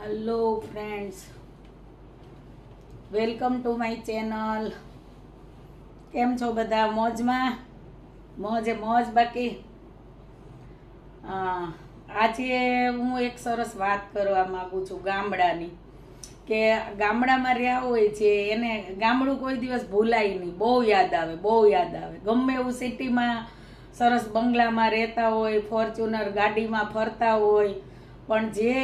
Hello friends welcome to my channel કેમ છો બધા? મોજમાં? મોજે મોજ બાકી? આજે હું એક સરસ વાત કરવા માગું છું ગામડાની. કે ગામડામાં રહ્યા હોય છે, એને ગામડું કોઈ દિવસ ભૂલાય નહીં. બહુ યાદ આવે, બહુ યાદ આવે. ગમે એવું સિટીમાં સરસ બંગલામાં રહેતા હોય, ફોર્ચ્યુનર ગાડીમાં ફરતા હોય, પણ જે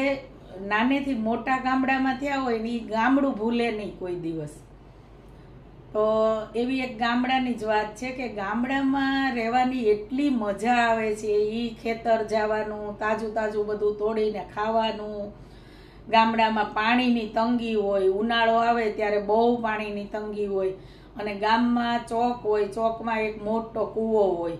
નાનેથી મોટા ગામડામાં થયા હોય ને એ ગામડું ભૂલે નહીં કોઈ દિવસ. તો એવી એક ગામડાની જ વાત છે કે ગામડામાં રહેવાની એટલી મજા આવે છે. એ ખેતર જવાનું તાજું તાજું બધું તોડીને ખાવાનું. ગામડામાં પાણીની તંગી હોય, ઉનાળો આવે ત્યારે બહુ પાણીની તંગી હોય. અને ગામમાં ચોક હોય, ચોકમાં એક મોટો કૂવો હોય.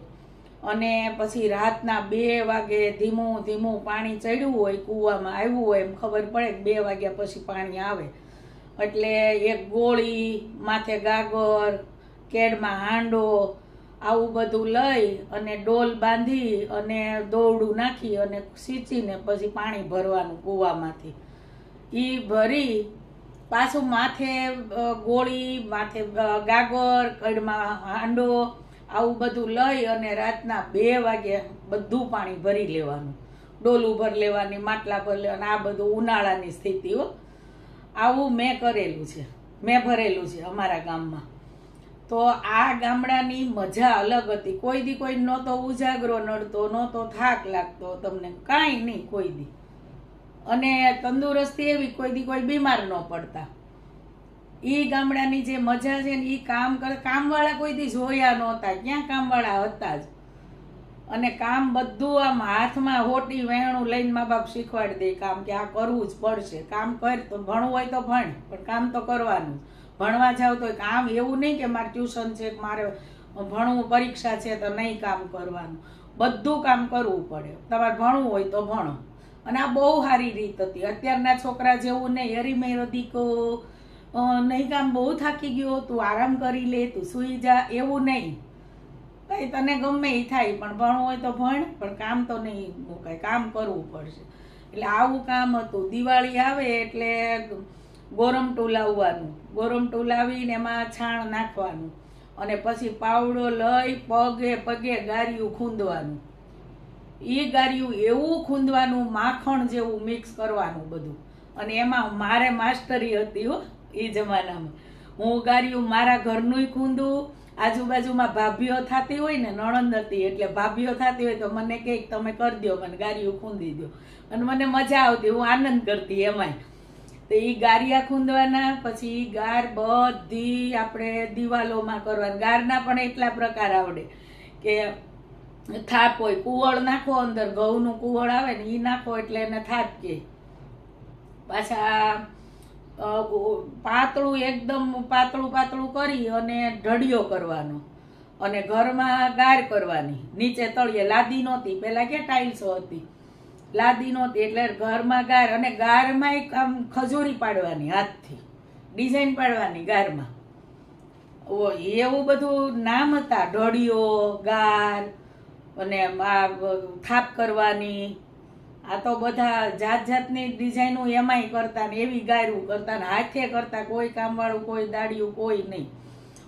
અને પછી રાતના બે વાગે ધીમું ધીમું પાણી ચડ્યું હોય, કૂવામાં આવ્યું હોય એમ ખબર પડે કે બે વાગ્યા પછી પાણી આવે. એટલે એક ગોળી, માથે ગાગર, કેડમાં હાંડો, આવું બધું લઈ અને ડોલ બાંધી અને દોરડું નાખી અને સીંચીને પછી પાણી ભરવાનું કૂવામાંથી. એ ભરી પાછું માથે ગોળી, માથે ગાગર, કડમાં હાંડો આવું બધું લઈ અને રાતના બે વાગે બધું પાણી ભરી લેવાનું. ડોલું ભર લેવાની, માટલા ભર લેવાના આ બધું ઉનાળાની સ્થિતિ હો. આવું મેં કરેલું છે. મેં ભરેલું છે અમારા ગામમાં. તો આ ગામડાની મજા અલગ હતી. કોઈ દી કોઈ નહોતો ઉજાગરો નડતો, નહોતો થાક લાગતો, તમને કાંઈ નહીં કોઈ દી. અને તંદુરસ્તી એવી કોઈ દી કોઈ બીમાર ન પડતા. ઈ ગામડાની જે મજા છે ને એ કામ કરે, કામવાળા કોઈ દી જોયા નહોતા. ક્યાં કામવાળા હતા જ? અને કામ બધું આમ હાથમાં હોટી વહેણું લઈને મા બાપ શીખવાડી દે કામ કે આ કરવું જ પડશે. કામ કર, તો ભણવું હોય તો ભણ, પણ કામ તો કરવાનું ભણવા જાવ તો કામ એવું નહીં કે મારે ટ્યુશન છે કે મારે ભણવું, પરીક્ષા છે તો નહીં કામ કરવાનું. બધું કામ કરવું પડે. તમારે ભણવું હોય તો ભણો. અને આ બહુ સારી રીત હતી. અત્યારના છોકરા જેવું નહીં. હરી મેરો દીકો નહીં કામ બહુ થાકી ગયો, તું આરામ કરી લે, તું સૂઈ જા, એવું નહીં. કંઈ તને ગમે એ થાય, પણ ભણવું હોય તો ભણ, પણ કામ તો નહીં. મુકાય કામ કરવું પડશે. એટલે આવું કામ હતું. દિવાળી આવે એટલે ગોરમટું લાવવાનું ગોરમટું લાવીને એમાં છાણ નાખવાનું. અને પછી પાવડો લઈ પગે પગે ગારિયું ખૂંદવાનું. એ ગારિયું એવું ખૂંદવાનું, માખણ જેવું મિક્સ કરવાનું બધું. અને એમાં મારે માસ્ટરી હતી હો. એ જમાનામાં. હું ગારિયું મારા ઘરનુંય ખૂંદું, આજુબાજુમાં ભાભીઓ થતી હોય ને, નણંદ હતી, એટલે ભાભીઓ થતી હોય તો મને કહે તમે કરી દો મને ગારિયું ખૂંદી દો અને મને મજા આવતી, હું આનંદ કરતી એમાંય. તો એ ગારિયા ખૂંદવાના, પછી એ ગાર બધી આપણે દિવાલોમાં કરવાની. ગારના પણ એટલા પ્રકાર આવડે કે થાપ હોય, કુવળ નાખો અંદર, ઘઉંનું કુવળ આવે ને એ નાખો એટલે એને થાપ કે. પાછા પાતળું એકદમ પાતળું પાતળું કરી અને ઢળિયો કરવાનો. અને ઘરમાં ગાર કરવાની. નીચે તળિયે લાદી નહોતી. પહેલાં કે ટાઇલ્સો હતી? લાદી નહોતી એટલે ઘરમાં ગાર અને ગારમાં એક આમ ખજૂરી પાડવાની હાથથી. ડિઝાઇન પાડવાની ગારમાં. ઓ, એવું બધું નામ હતા. ઢળિયો, ગાર અને આ થાપ કરવાની. આ તો બધા જાત જાતની ડિઝાઇનો એમાંય કરતા ને એવી ગાયરું કરતા ને હાથે કરતા કોઈ કામવાળું, કોઈ દાડિયું, કોઈ નહીં.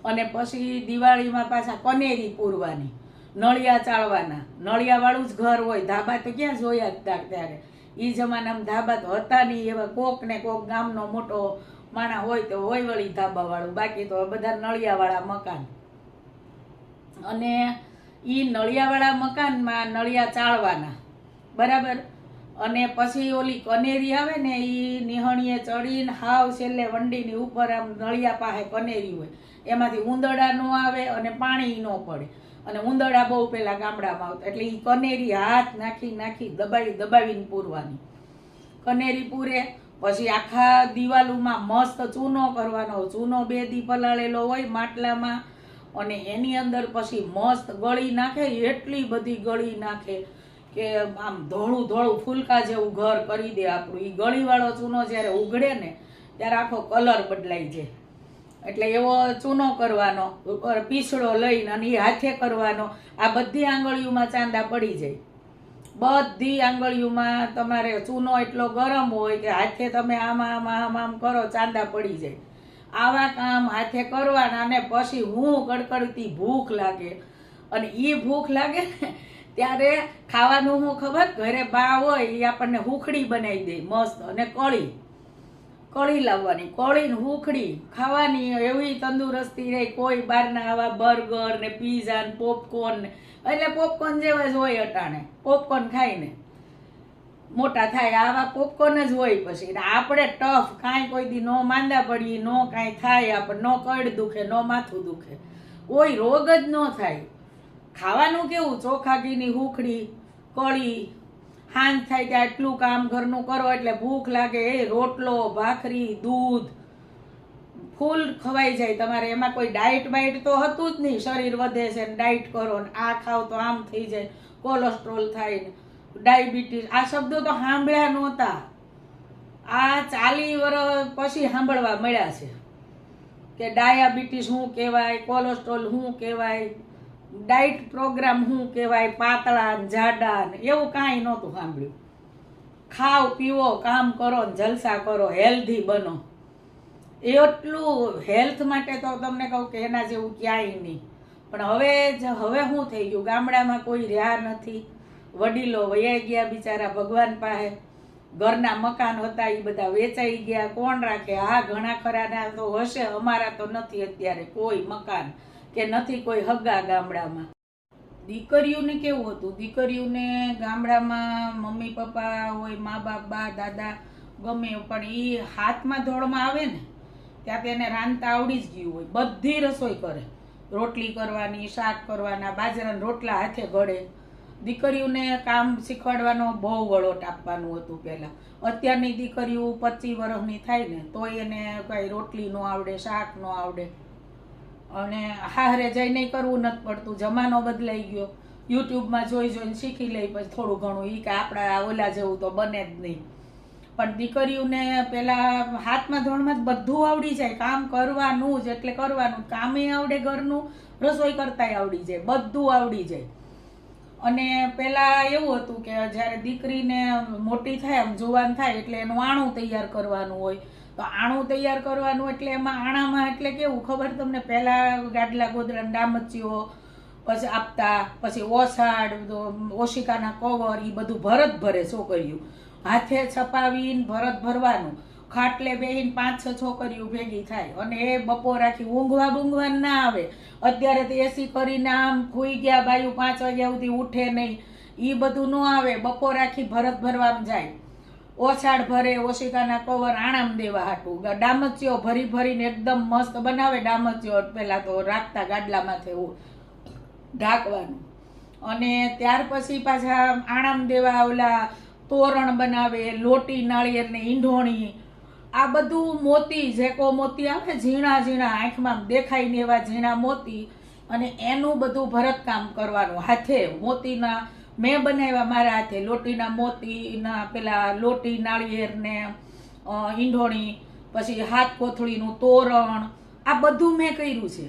અને પછી દિવાળીમાં પાછા કનેરી પૂરવાની, નળિયા ચાળવાના. નળિયાવાળું જ ઘર હોય, ધાબા તો ક્યાં જોયા જ તા ત્યારે. એ જમાનામાં ધાબા તો હતા નહીં, એવા કોક ને કોક ગામનો મોટો માણા હોય તો હોય વળી ધાબાવાળું. બાકી તો બધા નળિયાવાળા મકાન. અને એ નળિયાવાળા મકાનમાં નળિયા ચાળવાના. બરાબર? અને પછી ઓલી કનેરી આવે ને એ નિહણીએ ચડીને હાવ છેલ્લે વંડીની ઉપર આમ નળિયા પાસે કનેરી હોય. એમાંથી ઉંદરડા ન આવે અને પાણી ન પડે. અને ઉંદરડા બહુ પેલા ગામડામાં આવતા. એટલે એ કનેરી હાથ નાખી નાખી દબાવી દબાવીને પૂરવાની. કનેરી પૂરે, પછી આખા દિવાલુમાં મસ્ત ચૂનો કરવાનો. ચૂનો બે દી પલાળેલો હોય માટલામાં. અને એની અંદર પછી મસ્ત ગળી નાખે, એટલી બધી ગળી નાખે. કે આમ ધોળું ધોળું ફૂલકા જેવું ઘર કરી દે આપણું. એ ગળીવાળો ચૂનો જ્યારે ઉઘડે ને, ત્યારે આખો કલર બદલાઈ જાય. એટલે એવો ચૂનો કરવાનો પીસળો લઈને અને એ હાથે કરવાનો, આ બધી આંગળીઓમાં ચાંદા પડી જાય. બધી આંગળીઓમાં તમારે ચૂનો એટલો ગરમ હોય કે હાથે તમે આમાં આમાં, આમ આમ કરો, ચાંદા પડી જાય. આવા કામ હાથે કરવાના અને પછી હું કડકડતી ભૂખ લાગે. અને એ ભૂખ લાગે ને ત્યારે ખાવાનું હું ખબર? ઘરે બા હોય એ આપણને હુખડી બનાવી દે, મસ્ત. અને કળી. કળી લાવવાની. કળી ને હુખડી. ખાવાની એવી તંદુરસ્તી રહી. કોઈ બહારના આવા બર્ગર ને પીઝા ને પોપકોર્ન એટલે પોપકોર્ન જેવા જ હોય અટાણે. પોપકોર્ન ખાઈને. મોટા થાય. આવા પોપકોર્ન જ હોય પછી. આપણે ટફ કાંઈ કોઈ દી નો માંદા પડીએ, નો કાંઈ થાય. આપણે નો કડ દુખે, નો માથું દુખે. કોઈ રોગ જ ન થાય. ખાવાનું કેવું? ચોખા ઘીની હુખડી, કળી. હાંજ થાય ત્યાં એટલું કામ ઘરનું કરો એટલે ભૂખ લાગે. એ રોટલો, ભાખરી, દૂધ. ફૂલ ખવાઈ જાય તમારે. એમાં કોઈ ડાયટ બાઇટ તો હતું જ નહીં. શરીર વધે છે ને ડાયટ કરો ને આ ખાવ તો આમ થઈ જાય. કોલેસ્ટ્રોલ થાય ને ડાયાબિટીસ. આ શબ્દો તો સાંભળ્યા નહોતા. આ ચાલી વર્ષ પછી સાંભળવા મળ્યા છે કે ડાયાબિટીસ શું કહેવાય, કોલેસ્ટ્રોલ શું કહેવાય. ડાયટ પ્રોગ્રામ શું કહેવાય, પાતળા ને જાડા ને એવું કાંઈ નહોતું સાંભળ્યું. ખાવ પીવો કામ કરો ને જલસા કરો, હેલ્ધી બનો. એટલું હેલ્થ માટે તો તમને કહું કે એના જેવું ક્યાંય નહીં. પણ હવે જ- હવે શું થઈ ગયું. ગામડામાં કોઈ રહ્યા નથી. વડીલો વયા ગયા બિચારા ભગવાન પાસે. ઘરના મકાન હતા એ બધા વેચાઈ ગયા. કોણ રાખે? હા ઘણા ખરાના તો હશે, અમારા તો નથી અત્યારે કોઈ મકાન. કે નથી કોઈ હગા ગામડામાં. દીકરીઓને કેવું હતું? દીકરીઓને ગામડામાં મમ્મી, પપ્પા હોય, મા બાપ, બા, દાદા, ગમે, પણ એ હાથમાં ધોળમાં આવે ને, ત્યાં તેને રાંધતા આવડી જ ગયું હોય. બધી રસોઈ કરે. રોટલી કરવાની, શાક કરવાના, બાજરાના રોટલા હાથે ઘડે. દીકરીઓને કામ શીખવાડવાનો બહુ વળોટ આપવાનું હતું પહેલાં. અત્યારની દીકરીઓ પચીસ વર્ષની થાય ને તો એને કાંઈ રોટલી ન આવડે, શાક ન આવડે. અને હારે નહીં કરવું નથી પડતું. જમાનો બદલાઈ ગયો. યુટ્યુબમાં જોઈ જોઈને શીખી લઈ પછી થોડું ઘણું એ કે આપણા ઓલા જેવું તો બને જ નહીં. પણ દીકરીઓને પેલા હાથમાં ધોળમાં જ બધું આવડી જાય. કામ કરવાનું જ, એટલે કરવાનું કામે આવડે ઘરનું, રસોઈ કરતાંય આવડી જાય. બધું આવડી જાય. અને પેલા એવું હતું કે જ્યારે દીકરીને મોટી થાય, આમ જુવાન થાય, એટલે એનું આણું તૈયાર કરવાનું હોય. તો આણું તૈયાર કરવાનું એટલે એમાં આણામાં એટલે કેવું ખબર તમને? પહેલાં ગાડલા ગોદરા ડામચીઓ, પછી આપતા, પછી ઓસાડ ઓશિકાના કવર એ બધું ભરત ભરે છોકરીઓ. હાથે છપાવીને ભરત ભરવાનું. ખાટલે બેહીને પાંચ છ છોકરીઓ ભેગી થાય. અને એ બપોર આખી ઊંઘવા બૂંઘવા ના આવે. અત્યારે તો એસી કરીને આમ ખુઈ ગયા બાયું પાંચ વાગ્યા સુધી ઉઠે નહીં. એ બધું ન આવે. બપોર આખી ભરત ભરવામાં જાય. ઓછાડ ભરે, ઓશિકાના કવર આણામ દેવા હાટું. ડામચીઓ ભરી ભરીને એકદમ મસ્ત બનાવે, ડામચીઓ પહેલાં તો રાખતા ગાડલામાંથી એવું ઢાંકવાનું. અને ત્યાર પછી પાછા આણામ દેવા ઓલા તોરણ બનાવે, લોટી, નાળિયેર ને ઈંઢોણી. આ બધું મોતી જેકો મોતી આવે, ઝીણા ઝીણા આંખમાં દેખાય ને એવા ઝીણા મોતી. અને એનું બધું ભરતકામ કરવાનું હાથે, મોતીના મેં બનાવ્યા મારા હાથે. લોટીના મોતીના, પેલા લોટી નાળિયેર ને ઈંઢોણી, પછી હાથ કોથળીનું તોરણ. આ બધું મેં કર્યું છે.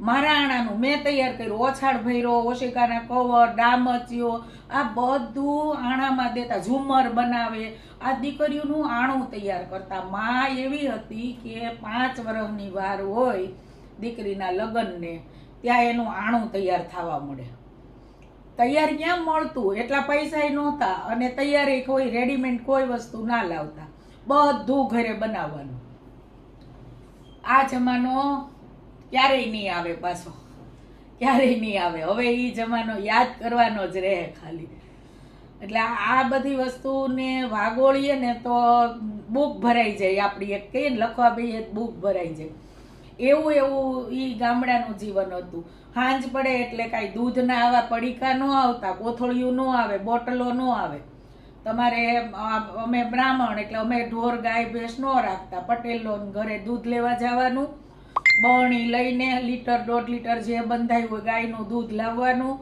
મારા આણાનું મેં તૈયાર કર્યું. ઓછાડ ભૈરો ઓશિકાના કવર, ડામચીઓ, આ બધું આણામાં દેતા. ઝુમર બનાવે. આ દીકરીઓનું આણું તૈયાર કરતા. મા એવી હતી કે પાંચ વર્ષની વાર હોય દીકરીના લગ્નને, ત્યાં એનું આણું તૈયાર થવા મળે. તૈયાર ક્યાં મળતું? એટલા પૈસા નહોતા અને તૈયારી કોઈ રેડીમેડ કોઈ વસ્તુ ના લાવતા. બધું ઘરે બનાવવાનું. આ જમાનો ક્યારેય નહીં આવે પાછો. ક્યારેય નહીં આવે. હવે એ જમાનો યાદ કરવાનો જ રહે ખાલી. એટલે આ બધી વસ્તુને વાગોળીએ ને તો બુક ભરાઈ જાય. આપણી એક કહીએ લખવા બે બુક ભરાઈ જાય. એવું એવું એ ગામડાનું જીવન હતું. હાંજ પડે એટલે કાંઈ દૂધના આવા પડીકા ન આવતા, કોથળિયું ન આવે, બોટલો ન આવે. તમારે અમે બ્રાહ્મણ એટલે અમે ઢોર, ગાય, ભેંસ ન રાખતા. પટેલો ઘરે દૂધ લેવા જવાનું, બરણી લઈને લીટર, દોઢ લીટર જે બંધાયું હોય ગાયનું દૂધ લાવવાનું.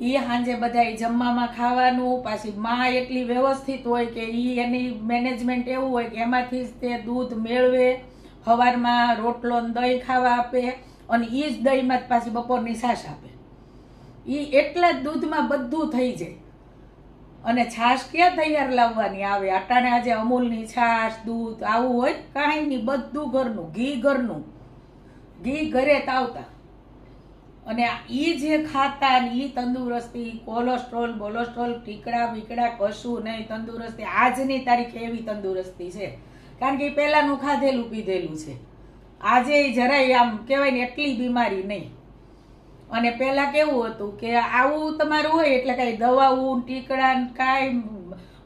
એ સાંજે બધાય જમવામાં ખાવાનું, પાછી માં એટલી વ્યવસ્થિત હોય કે એ એની મેનેજમેન્ટ એવું હોય કે એમાંથી જ તે દૂધ મેળવે. સવારમાં રોટલો ને દહીં ખાવા આપે અને એ જ દહીંમાં પાછી બપોરની છાશ આપે. એ એટલા જ દૂધમાં બધું થઈ જાય. અને છાશ ક્યાં તૈયાર લાવવાની? આવે, અટાણે આજે અમૂલની છાશ, દૂધ, આવું હોય કાંઈ નહીં, બધું ઘરનું, ઘી ઘરનું. ઘી ઘરે તાવતા અને એ જે ખાતા ને એ તંદુરસ્તી, કોલેસ્ટ્રોલ, બોલેસ્ટ્રોલ, ટીકડા બીકડા કશું નહીં, તંદુરસ્તી. આજની તારીખે એવી તંદુરસ્તી છે. કારણ કે એ પહેલાંનું ખાધેલું પીધેલું છે. આજે જરાય આમ કહેવાય ને એટલી બીમારી નહીં. અને પહેલાં કેવું હતું કે આવું તમારું હોય એટલે કાંઈ દવાઓ ટીકડા કાંઈ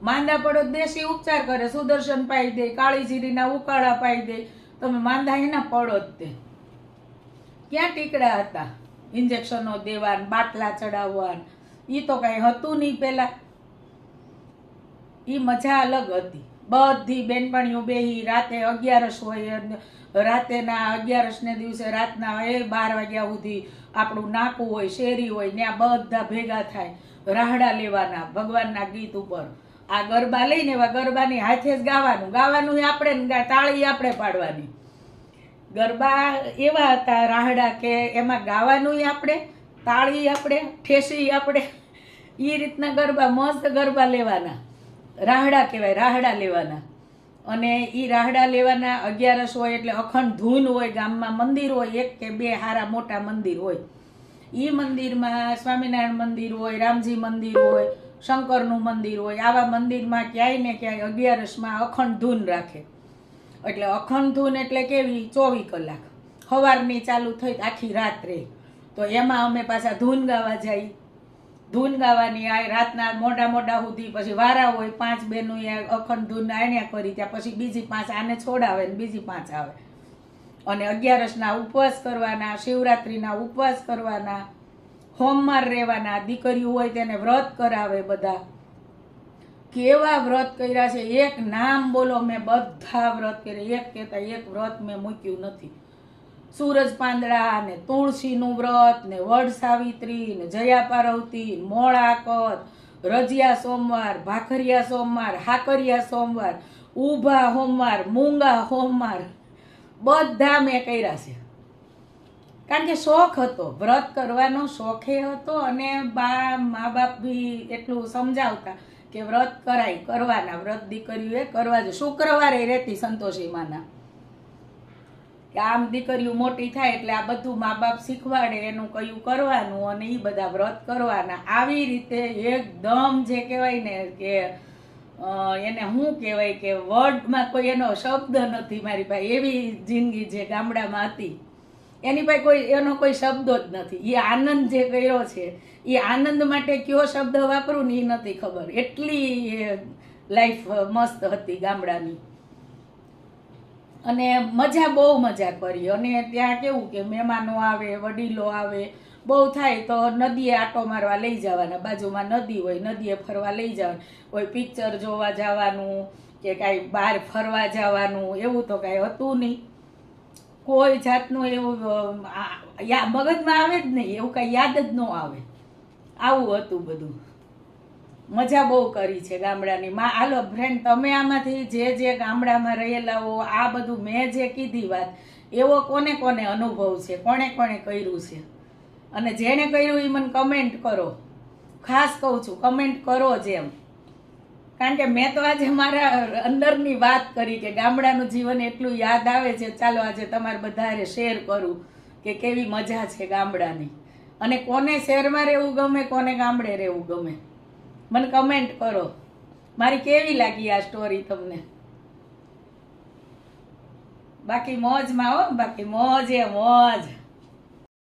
માંદા પડો દેશી ઉપચાર કરે, સુદર્શન પાઈ દે, કાળી જીરીના ઉકાળા પાઈ દે. તમે માંદા એના પડો જ તે. ક્યાં ટીકડા હતા? ઇન્જેક્શનો દેવા બાટલા ચડાવવા એ તો કાંઈ હતું નહીં પહેલાં. એ મજા અલગ હતી. બધી બેનપણીઓ બેહી રાતે અગિયારસ હોય, રાતેના અગિયારસને દિવસે રાતના એ બાર વાગ્યા સુધી આપણું નાકું હોય, શેરી હોય ત્યાં બધા ભેગા થાય રાહડા લેવાના ભગવાનના ગીત ઉપર. આ ગરબા લઈને એવા ગરબાની હાથે જ ગાવાનું. ગાવાનું આપણે તાળી આપણે પાડવાની. ગરબા એવા હતા રાહડા કે એમાં ગાવાનું આપણે, તાળી આપણે, ઠેસી આપણે. એ રીતના ગરબા, મસ્ત ગરબા લેવાના. રાહડા કહેવાય, રાહડા લેવાના. અને એ રાહડા લેવાના અગિયારસ હોય એટલે અખંડ ધૂન હોય, ગામમાં મંદિર હોય, એક કે બે હારા મોટા મંદિર હોય. એ મંદિરમાં સ્વામિનારાયણ મંદિર હોય, રામજી મંદિર હોય, શંકરનું મંદિર હોય, આવા મંદિરમાં ક્યાંય ને ક્યાંય અગિયારસમાં અખંડ ધૂન રાખે. એટલે અખંડ ધૂન એટલે કેવી? ચોવીસ કલાક. સવારની ચાલુ થઈ, આખી રાત રહે. તો એમાં અમે પાછા ધૂન ગાવા જઈ ધૂન ગાવાની આ રાતના મોડા મોડા સુધી, પછી વારા હોય, પાંચ બેનું અખંડ ધૂન આણ્યા કરી, ત્યાં પછી બીજી પાંચ આને છોડાવે ને બીજી પાંચ આવે. અને અગિયારસના ઉપવાસ કરવાના, શિવરાત્રિના ઉપવાસ કરવાના, હોમમાં રહેવાના, દીકરીઓ હોય તેને વ્રત કરાવે બધા. કેવા વ્રત કર્યા છે, એક નામ બોલો, મેં બધા વ્રત કર્યા, એક કહેતા, એક વ્રત મેં મૂક્યું નથી. સૂરજ પાંદડા ને તુળસીનું વ્રત ને વડ સાવિત્રી ને જયા પાર્વતી મોળાકત, રજિયા સોમવાર, ભાખરિયા સોમવાર, હાકરિયા સોમવાર, ઊભા હોમવાર, મૂંગા હોમવાર, બધા મેં કર્યા છે. કારણ કે શોખ હતો, વ્રત કરવાનો શોખે હતો અને બા, મા બાપ બી એટલું સમજાવતા કે વ્રત કરાય, કરવાના, વ્રત દીકરીઓએ કરવા જો શુક્રવારે રહેતી સંતોષી માના. કે આમ દીકરીઓ મોટી થાય એટલે આ બધું મા બાપ શીખવાડે, એનું કયું કરવાનું અને એ બધા વ્રત કરવાના. આવી રીતે એકદમ જે કહેવાય ને કે એને શું કહેવાય કે વર્ડમાં કોઈ એનો શબ્દ નથી મારી પાસે. એવી જિંદગી જે ગામડામાં હતી. એની પાસે કોઈ, એનો કોઈ શબ્દો જ નથી. એ આનંદ જે કર્યો છે એ આનંદ માટે કયો શબ્દ વાપરું ને એ નથી ખબર. એટલી લાઈફ મસ્ત હતી ગામડાની. અને મજા બહુ મજા કરી. અને ત્યાં કેવું કે મહેમાનો આવે, વડીલો આવે, બહુ થાય તો નદીએ આટો મારવા લઈ જવાના. બાજુમાં નદી હોય, નદીએ ફરવા લઈ જવાનું. કોઈ પિક્ચર જોવા જવાનું કે કાંઈ બહાર ફરવા જવાનું, એવું તો કાંઈ હતું નહીં. કોઈ જાતનું એવું મગજમાં આવે જ નહીં. એવું કાંઈ યાદ જ ન આવે. આવું હતું બધું. મજા બહુ કરી છે ગામડાની. માં, હાલો ફ્રેન્ડ તમે આમાંથી જે જે ગામડામાં રહેલા હો, આ બધું મેં જે કીધી વાત, એવો કોને કોને અનુભવ છે? કોણે કોણે કર્યું છે? અને જેણે કર્યું એ મને કમેન્ટ કરો. ખાસ કહું છું કમેન્ટ કરો જેમ. કારણ કે મેં તો આજે મારા અંદરની વાત કરી કે ગામડાનું જીવન એટલું યાદ આવે છે, ચાલો આજે તમારે બધારે શેર કરું કે કેવી મજા છે ગામડાની. અને કોને શહેરમાં રહેવું ગમે, કોને ગામડે રહેવું ગમે. મને કમેન્ટ કરો. મારી કેવી લાગી આ સ્ટોરી તમને? બાકી મોજમાં હો, બાકી મોજે મોજ.